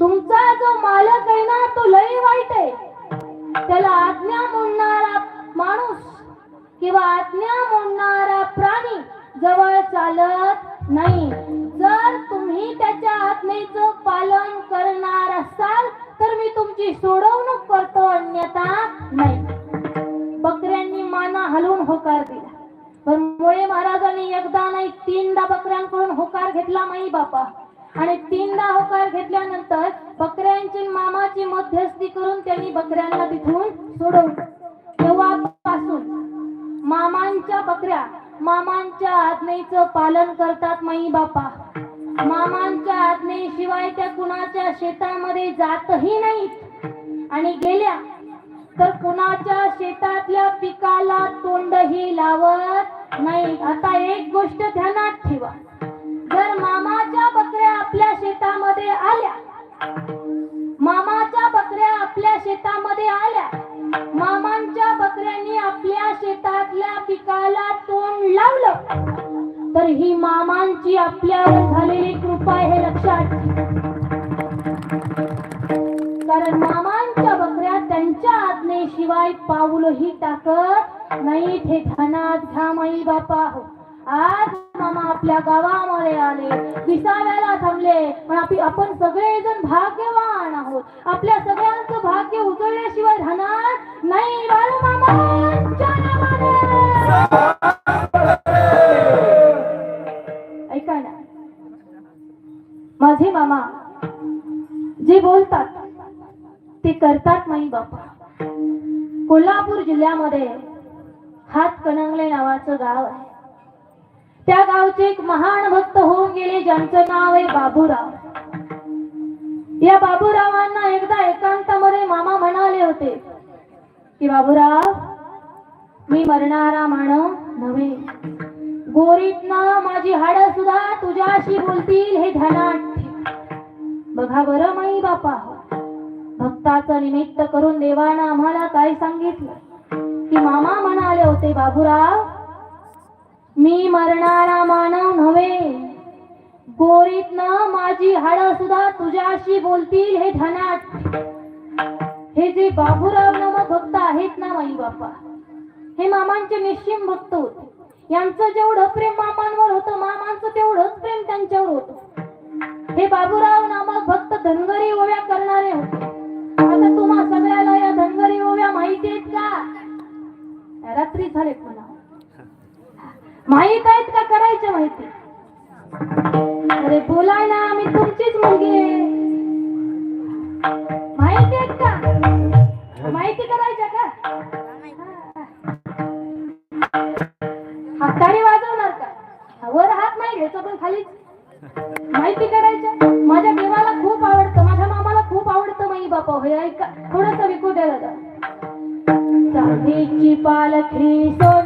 तुमचा जो मालक आहे ना तो लय वाईट आहे. त्याला आज्ञा मोडणारा माणूस किंवा आज्ञा मोडणारा प्राणी जवळ चालत नाही. जर तुम्ही त्याच्या आज्ञेचं पालन करणार असाल तर मी तुमची सोडवणूक करतो अन्यथा नाही. आणि तीनदा होकार घेतल्यानंतर बकऱ्यांची मामाची मध्यस्थी करून त्यांनी बकऱ्यांना तिथून सोडवलं. तेव्हापासून मामांच्या बकऱ्या मामांच्या आज्ञेचं पालन करतात माई बापा. मामांच्या आज्ञेशिवाय त्या कुणाच्या शेतामध्ये जातही नाहीत. आणि गेल्या तर कुणाच्या शेतातल्या पिकाला तोंडही लावत नाही आता एक गोष्ट ध्यानात ठेवा. शेतामध्ये आल्या. मामांच्या बकऱ्यांनी आपल्या शेतातल्या पिकाला तोंड लावलं. तर ही मामांची आपल्यावर झालेली कृपा हे लक्षात. कारण मामांच्या बकऱ्या त्यांच्या आज्ञेशिवाय पाऊलही टाकत नाही हे ध्यानात घ्या माई बापा हो. आज मामा आपल्या गावामध्ये आले. विसाव्याला थांबले. पण आपली आपण सगळेजण भाग्यवान आहोत. आपल्या सगळ्यांचं भाग्य उजळल्याशिवाय राहणार नाही. बाळू मामा ऐका ना. माझे मामा जे बोलतात ते करतात नाही बापा. कोल्हापूर जिल्ह्यामध्ये हातकणंगले नावाचं गाव आहे. त्या गावचे एक महान भक्त होऊन गेले ज्यांचं नाव आहे बाबूराव. या बाबूरावांना एकदा एकांतामध्ये मामा म्हणाले होते की बाबूराव मी मरणारा मानव नव्हे. गोरीतना माझी हाड सुद्धा तुझ्याशी बोलतील हे ध्यानात बघा बरं माई बापा भक्ताचं निमित्त करून देवानं आम्हाला काय सांगितलं? की मामा म्हणाले होते बाबूराव मी मरणारा मानव नव्हे. गोरीतनं माझी हाड सुद्धा तुझ्याशी बोलतील हे ध्यानात हे जे बाबूराव नामक भक्त आहेत ना माई बापा हे मामांचे निश्चिम भक्त होते. यांचं जेवढं प्रेम मामांवर होतं मामांचं तेवढंच प्रेम त्यांच्यावर होतं. हे बाबूराव नामक भक्त धनगरी ओव्या करणारे होते. आता तुम्हा सगळ्याला या धनगरी ओव्या माहिती आहेत का? रात्री झालेत म्हणा. माहीत आहेत का करायच्या माहिती? अरे बोलाय ना मी तुमचीच मुलगी आहे. माहिती आहेत का? माहिती करायच्या का? हाताने वाजवणार का? वर हात नाही घ्यायचा पण खालीच. माहिती करायच्या? माझ्या देवाला खूप आवडतं माझ्या मामाला खूप आवडतं माई बापा. हे ऐका थोडस विकू द्या दादा. पालखी सोड